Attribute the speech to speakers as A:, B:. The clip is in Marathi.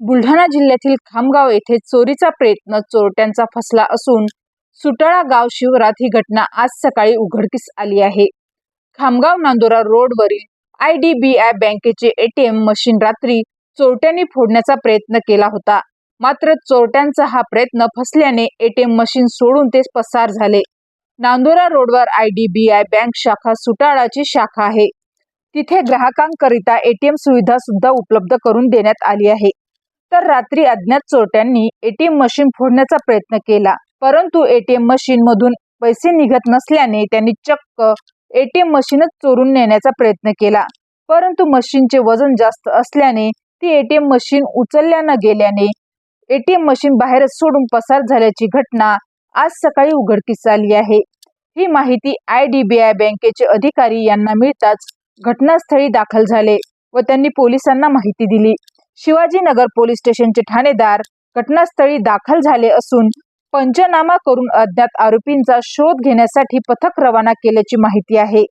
A: बुलढाणा जिल्ह्यातील खामगाव येथे चोरीचा प्रयत्न चोरट्यांचा फसला असून सुटाळा गाव शिवरात ही घटना आज सकाळी उघडकीस आली आहे. खामगाव नांदोरा रोडवरील आय डी बी आय बँकेचे एटीएम मशीन रात्री चोरट्यांनी फोडण्याचा प्रयत्न केला होता. मात्र चोरट्यांचा हा प्रयत्न फसल्याने एटीएम मशीन सोडून ते पसार झाले. नांदोरा रोडवर I D B I bank शाखा सुटाळाची शाखा आहे. तिथे ग्राहकांकरिता एटीएम सुविधा सुद्धा उपलब्ध करून देण्यात आली आहे. तर रात्री अज्ञात चोरट्यांनी एटीएम मशीन फोडण्याचा प्रयत्न केला. परंतु एटीएम मशीन मधून पैसे निघत नसल्याने त्यांनी चक्क एटीएम मशीनच चोरून नेण्याचा प्रयत्न केला. परंतु मशीनचे वजन जास्त असल्याने ती एटीएम मशीन उचलल्या न गेल्याने एटीएम मशीन बाहेरच सोडून पसार झाल्याची घटना आज सकाळी उघडकीस आली आहे. ही माहिती आय डी बी आय बँकेचे अधिकारी यांना मिळताच घटनास्थळी दाखल झाले व त्यांनी पोलिसांना माहिती दिली. शिवाजीनगर पोलीस स्टेशनचे ठाणेदार घटनास्थळी दाखल झाले असून पंचनामा करून अज्ञात आरोपींचा शोध घेण्यासाठी पथक रवाना केल्याची माहिती आहे.